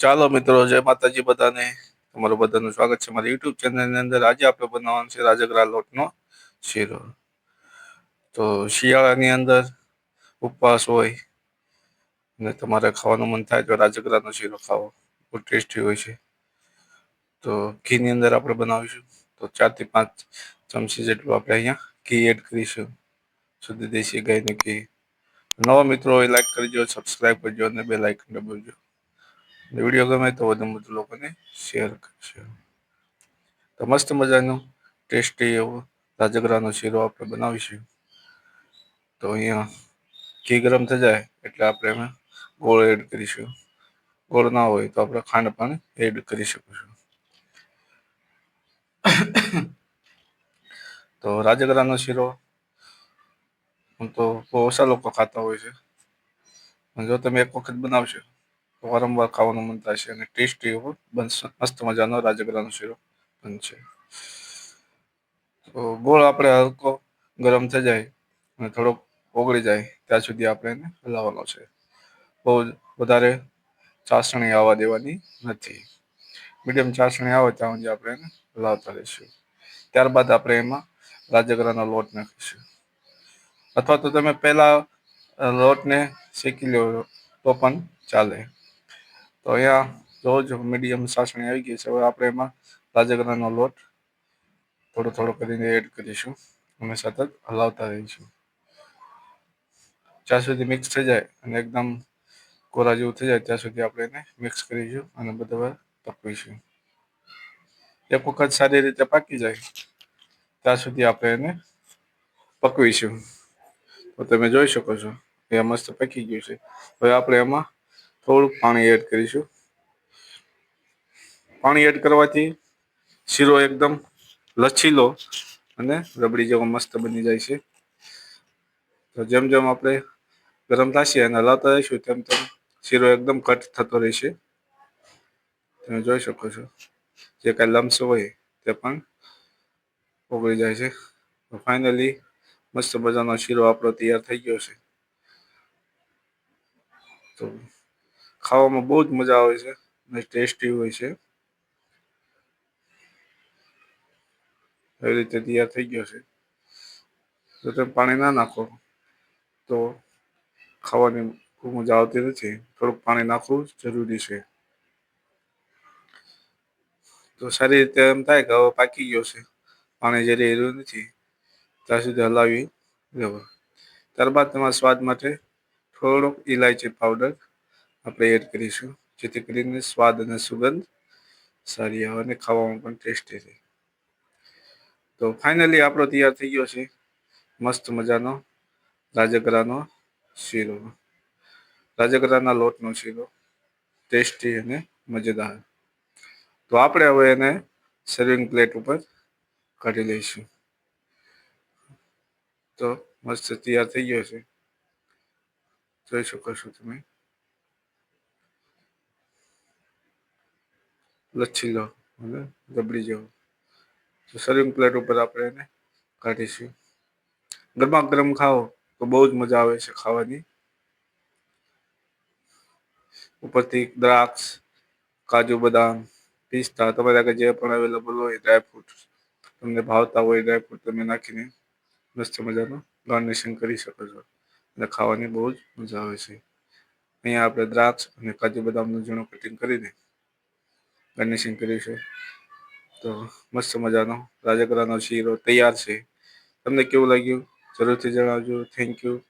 ચાલો મિત્રો, જય માતાજી બધાને. તમારું બધાનું સ્વાગત છે મારી યુટ્યુબ ચેનલની અંદર. આજે આપણે બનાવવાનું છે રાજગરા લોટનો શીરો. તો શિયાળાની અંદર ઉપવાસ હોય અને તમારે ખાવાનું મન થાય તો રાજગરાનો શીરો ખાવો. બહુ ટેસ્ટી હોય છે. તો ઘીની અંદર આપણે બનાવીશું. તો ચારથી પાંચ ચમચી જેટલું આપણે અહીંયા ઘી એડ કરીશું. સુધી દેશી ગાયનું ઘી. નવા મિત્રો એ લાઈક કરજો સબસ્ક્રાઈબ કરજો અને બે લાઇકન દબાવજો. વીડિયો ગમે તો વધુ વધુ લોકોને શેર કરશે તો મસ્ત મજાનું, ટેસ્ટી એવો રાજગરાનો શીરો આપણે બનાવીશું. તો અહીંયા ઘી ગરમ થઈ જાય એટલે આપણે એમાં ગોળ એડ કરીશું. ગોળ ના હોય તો આપણે ખાંડ પણ એડ કરી શકીશું. તો રાજગરાનો શીરો તો બહુ ઓછા લોકો ખાતા હોય છે. જો તમે એક વખત બનાવશો વારંવાર ખાવાનું મન થાય છે અને ટેસ્ટી એવો મસ્ત મજાનો રાજગરાનો શીરો બનશે. તો ગોળ આપણે હલકો ગરમ થઈ જાય અને થોડોક ઓગળી જાય, ત્યાં સુધી આપણે એને હલાવવાનો છે. બહુ વધારે ચાસણી આવવા દેવાની નથી. મીડિયમ ચાસણી આવે ત્યાં સુધી આપણે એને હલાવતા રહીશું. ત્યારબાદ આપણે એમાં રાજગરાનો લોટ નાખીશું. અથવા તો તમે પહેલાં લોટને શેકી લો તો પણ ચાલે. તો અહીંયા રોજ મીડિયમ સાસણી આવી ગઈ છે. હવે આપણે એમાં રાજગરાનો લોટ થોડો થોડો કરીને એડ કરીશું. અમે સતત હલાવતા રહીશું. જ્યાં સુધી મિક્સ થઈ જાય અને એકદમ કોરા જેવું થઈ જાય, ત્યાં સુધી આપણે એને મિક્સ કરીશું અને બધા પકવીશું એક વખત સારી રીતે પાકી જાય, ત્યાં સુધી આપણે એને પકવીશું. તો તમે જોઈ શકો છો, એ મસ્ત પકી ગયું છે. હવે આપણે એમાં થોડુંક પાણી એડ કરીશું. પાણી એડ કરવાથી શીરો એકદમ લચીલો અને રબડી જેવો મસ્ત બની જાય છે. તો જેમ જેમ આપણે ગરમ થશે અને હલાવતા રહીશું તેમ તેમ શીરો એકદમ કટ થતો રહેશે. તમે જોઈ શકો છો. જે કાંઈ લમ્સ હોય તે પણ ઓગળી જાય છે. તો ફાઇનલી મસ્ત મજાનો શીરો આપણો તૈયાર થઈ ગયો છે. તો ખાવામાં બહુ જ મજા આવે છે અને ટેસ્ટી હોય છે. એવી રીતે તૈયાર થઈ ગયો છે. જો તમે પાણી ના નાખો તો ખાવાની ખૂબ મજા આવતી નથી. થોડુંક પાણી નાખવું જરૂરી છે. તો સારી રીતે એમ થાય કે હવે પાકી ગયો છે. પાણી જ્યારે એર્યું નથી, ત્યાં સુધી હલાવી લેવો. ત્યારબાદ તમારા સ્વાદ માટે થોડોક ઇલાયચી પાવડર આપણે એડ કરીશું, જેથી કરીને સ્વાદ અને સુગંધ સારી આવે અને ખાવામાં પણ ટેસ્ટી રહે. તો ફાઇનલી આપણો તૈયાર થઈ ગયો છે મસ્ત મજાનો રાજગરાનો શીરો. રાજગરાના લોટનો શીરો, ટેસ્ટી અને મજેદાર. તો આપણે હવે એને સર્વિંગ પ્લેટ ઉપર કાઢી લઈશું. તો મસ્ત તૈયાર થઈ ગયો છે. જોઈ શકો છો તમે. લચ્છીલો રબડી જેવો. તો સર્વિંગ પ્લેટ ઉપર આપણે એને કાઢીશું. ગરમા ગરમ ખાઓ, તો બહુ જ મજા આવે છે ખાવાની. ઉપરથી દ્રાક્ષ, કાજુ બદામ, પિસ્તા, તમારે આગળ જે પણ અવેલેબલ હોય ડ્રાયફ્રૂટ તમને ભાવતા હોય ડ્રાયફ્રૂટ તમે નાખીને મસ્ત મજાનું ગાર્નિશિંગ કરી શકો છો. અને ખાવાની બહુ જ મજા આવે છે. અહીંયા આપણે દ્રાક્ષ અને કાજુ બદામનું ઝીણું કટિંગ કરીને ગાર્નિશિંગ કર્યું છે. તો મસ્ત મજાનો રાજગરાનો શીરો તૈયાર છે. તમને કેવું લાગ્યું? જરૂરથી જણાવજો. Thank you